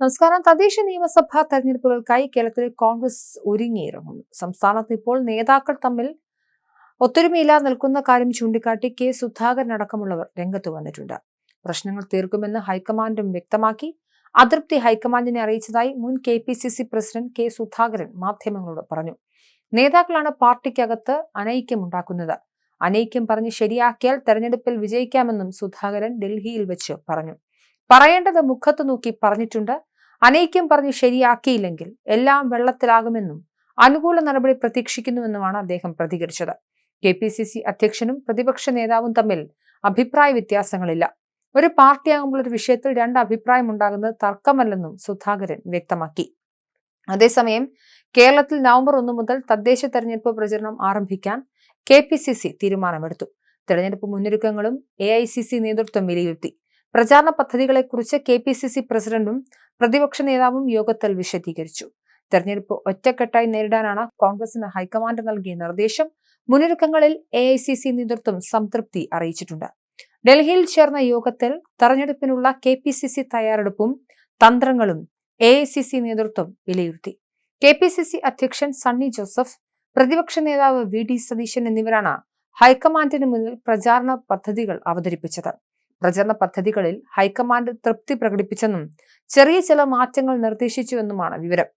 നമസ്കാരം. തദ്ദേശ നിയമസഭാ തെരഞ്ഞെടുപ്പുകൾക്കായി കേരളത്തിൽ കോൺഗ്രസ് ഒരുങ്ങിയിറങ്ങുന്നു. സംസ്ഥാനത്ത് ഇപ്പോൾ നേതാക്കൾ തമ്മിൽ ഒത്തൊരുമയില്ലാതെ നിൽക്കുന്ന കാര്യം ചൂണ്ടിക്കാട്ടി കെ. സുധാകരൻ അടക്കമുള്ളവർ രംഗത്ത് വന്നിട്ടുണ്ട്. പ്രശ്നങ്ങൾ തീർക്കുമെന്ന് ഹൈക്കമാൻഡും വ്യക്തമാക്കി. അതൃപ്തി ഹൈക്കമാൻഡിനെ അറിയിച്ചതായി മുൻ K P C C president K. Sudhakaran മാധ്യമങ്ങളോട് പറഞ്ഞു. നേതാക്കളാണ് പാർട്ടിക്കകത്ത് അനൈക്യമുണ്ടാക്കുന്നത് അനൈക്യം പറഞ്ഞ് ശരിയാക്കിയാൽ തെരഞ്ഞെടുപ്പിൽ വിജയിക്കാമെന്നും സുധാകരൻ ഡൽഹിയിൽ വെച്ച് പറഞ്ഞു. പറയേണ്ടത് മുഖത്ത് നോക്കി പറഞ്ഞിട്ടുണ്ട്. അനൈക്യം പറഞ്ഞ് ശരിയാക്കിയില്ലെങ്കിൽ എല്ലാം വെള്ളത്തിലാകുമെന്നും അനുകൂല നടപടി പ്രതീക്ഷിക്കുന്നുവെന്നുമാണ് അദ്ദേഹം പ്രതികരിച്ചത്. കെ പി സി സി അധ്യക്ഷനും പ്രതിപക്ഷ നേതാവും തമ്മിൽ അഭിപ്രായ വ്യത്യാസങ്ങളില്ല. ഒരു പാർട്ടിയാകുമ്പോൾ ഒരു വിഷയത്തിൽ രണ്ട് അഭിപ്രായം ഉണ്ടാകുന്നത് തർക്കമല്ലെന്നും സുധാകരൻ വ്യക്തമാക്കി. അതേസമയം കേരളത്തിൽ നവംബർ ഒന്ന് മുതൽ തദ്ദേശ തെരഞ്ഞെടുപ്പ് പ്രചരണം ആരംഭിക്കാൻ കെ പി സി സി തീരുമാനമെടുത്തു. തെരഞ്ഞെടുപ്പ് മുന്നൊരുക്കങ്ങളും എ ഐ സി സി നേതൃത്വം വിലയിരുത്തി. പ്രചാരണ പദ്ധതികളെക്കുറിച്ച് കെ പി സി സി പ്രസിഡന്റും പ്രതിപക്ഷ നേതാവും യോഗത്തിൽ വിശദീകരിച്ചു. തെരഞ്ഞെടുപ്പ് ഒറ്റക്കെട്ടായി നേരിടാനാണ് കോൺഗ്രസിന് ഹൈക്കമാൻഡ് നൽകിയ നിർദ്ദേശം. മുന്നൊരുക്കങ്ങളിൽ എ ഐ സി സി നേതൃത്വം സംതൃപ്തി അറിയിച്ചിട്ടുണ്ട്. ഡൽഹിയിൽ ചേർന്ന യോഗത്തിൽ തെരഞ്ഞെടുപ്പിനുള്ള കെ പി സി സി തയ്യാറെടുപ്പും തന്ത്രങ്ങളും എ ഐ സി സി നേതൃത്വം വിലയിരുത്തി. കെ പി സി സി അധ്യക്ഷൻ സണ്ണി ജോസഫ് പ്രതിപക്ഷ നേതാവ് വി ഡി സതീശൻ എന്നിവരാണ് ഹൈക്കമാൻഡിന് മുന്നിൽ പ്രചാരണ പദ്ധതികൾ അവതരിപ്പിച്ചത്. പ്രചരണ പദ്ധതികളിൽ ഹൈക്കമാൻഡ് തൃപ്തി പ്രകടിപ്പിച്ചെന്നും ചെറിയ ചില മാറ്റങ്ങൾ നിർദ്ദേശിച്ചുവെന്നുമാണ് വിവരം.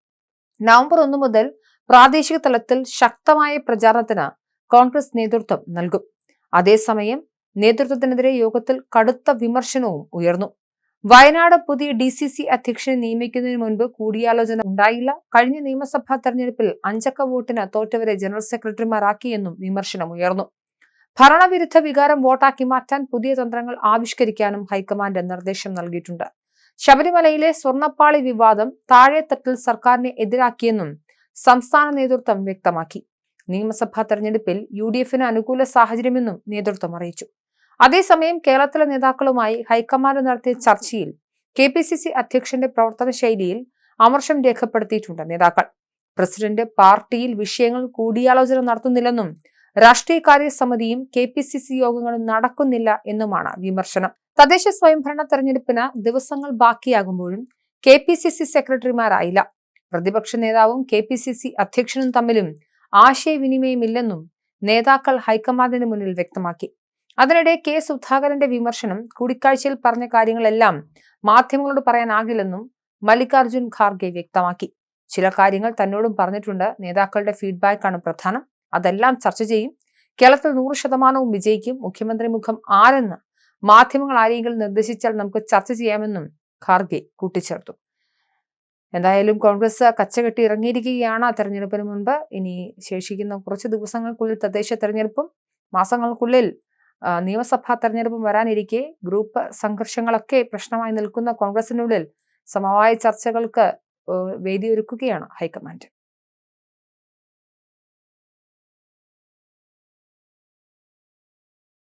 നവംബർ ഒന്ന് മുതൽ പ്രാദേശിക തലത്തിൽ ശക്തമായ പ്രചാരണത്തിന് കോൺഗ്രസ് നേതൃത്വം നൽകും. അതേസമയം നേതൃത്വത്തിനെതിരെ യോഗത്തിൽ കടുത്ത വിമർശനവും ഉയർന്നു. വയനാട് പുതിയ ഡി സി സി അധ്യക്ഷനെ നിയമിക്കുന്നതിന് മുൻപ് കൂടിയാലോചന ഉണ്ടായില്ല. കഴിഞ്ഞ നിയമസഭാ തെരഞ്ഞെടുപ്പിൽ അഞ്ചക്ക വോട്ടിന് തോറ്റവരെ ജനറൽ സെക്രട്ടറിമാരാക്കിയെന്നും വിമർശനം ഉയർന്നു. ഭരണവിരുദ്ധ വികാരം വോട്ടാക്കി മാറ്റാൻ പുതിയ തന്ത്രങ്ങൾ ആവിഷ്കരിക്കാനും ഹൈക്കമാൻഡ് നിർദ്ദേശം നൽകിയിട്ടുണ്ട്. ശബരിമലയിലെ സ്വർണപ്പാളി വിവാദം താഴെത്തട്ടിൽ സർക്കാരിനെ എതിരാക്കിയെന്നും സംസ്ഥാന നേതൃത്വം വ്യക്തമാക്കി. നിയമസഭാ തെരഞ്ഞെടുപ്പിൽ യു ഡി എഫിന് അനുകൂല സാഹചര്യമെന്നും നേതൃത്വം അറിയിച്ചു. അതേസമയം കേരളത്തിലെ നേതാക്കളുമായി ഹൈക്കമാൻഡ് നടത്തിയ ചർച്ചയിൽ കെ പി സി സി അധ്യക്ഷന്റെ പ്രവർത്തന ശൈലിയിൽ അമർഷം രേഖപ്പെടുത്തിയിട്ടുണ്ട് നേതാക്കൾ. പ്രസിഡന്റ് പാർട്ടിയിൽ വിഷയങ്ങൾ കൂടിയാലോചന നടത്തുന്നില്ലെന്നും രാഷ്ട്രീയകാര്യ സമിതിയും കെ പി സി സി യോഗങ്ങളും നടക്കുന്നില്ല എന്നുമാണ് വിമർശനം. തദ്ദേശ സ്വയംഭരണ തെരഞ്ഞെടുപ്പിന് ദിവസങ്ങൾ ബാക്കിയാകുമ്പോഴും കെ പി സി സി സെക്രട്ടറിമാരായില്ല. പ്രതിപക്ഷ നേതാവും കെ പി സി സി അധ്യക്ഷനും തമ്മിലും ആശയവിനിമയമില്ലെന്നും നേതാക്കൾ ഹൈക്കമാൻഡിന് മുന്നിൽ വ്യക്തമാക്കി. അതിനിടെ കെ സുധാകരന്റെ വിമർശനം കൂടിക്കാഴ്ചയിൽ പറഞ്ഞ കാര്യങ്ങളെല്ലാം മാധ്യമങ്ങളോട് പറയാനാകില്ലെന്നും മല്ലികാർജുൻ ഖാർഗെ വ്യക്തമാക്കി. ചില കാര്യങ്ങൾ തന്നോടും പറഞ്ഞിട്ടുണ്ട്. നേതാക്കളുടെ ഫീഡ്ബാക്കാണ് പ്രധാനം. അതെല്ലാം ചർച്ച ചെയ്യും. കേരളത്തിൽ നൂറ് ശതമാനവും വിജയിക്കും മുഖ്യമന്ത്രി മുഖം ആരെന്ന് മാധ്യമങ്ങൾ ആരെങ്കിലും നിർദ്ദേശിച്ചാൽ നമുക്ക് ചർച്ച ചെയ്യാമെന്നും ഖാർഗെ കൂട്ടിച്ചേർത്തു. എന്തായാലും കോൺഗ്രസ് കച്ചകെട്ടി ഇറങ്ങിയിരിക്കുകയാണ് തെരഞ്ഞെടുപ്പിന് മുൻപ്. ഇനി ശേഷിക്കുന്ന കുറച്ച് ദിവസങ്ങൾക്കുള്ളിൽ തദ്ദേശ തെരഞ്ഞെടുപ്പും മാസങ്ങൾക്കുള്ളിൽ നിയമസഭാ തെരഞ്ഞെടുപ്പും വരാനിരിക്കെ ഗ്രൂപ്പ് സംഘർഷങ്ങളൊക്കെ പ്രശ്നമായി നിൽക്കുന്ന കോൺഗ്രസിനുള്ളിൽ സമവായ ചർച്ചകൾക്ക് വേദിയൊരുക്കുകയാണ് ഹൈക്കമാൻഡ്.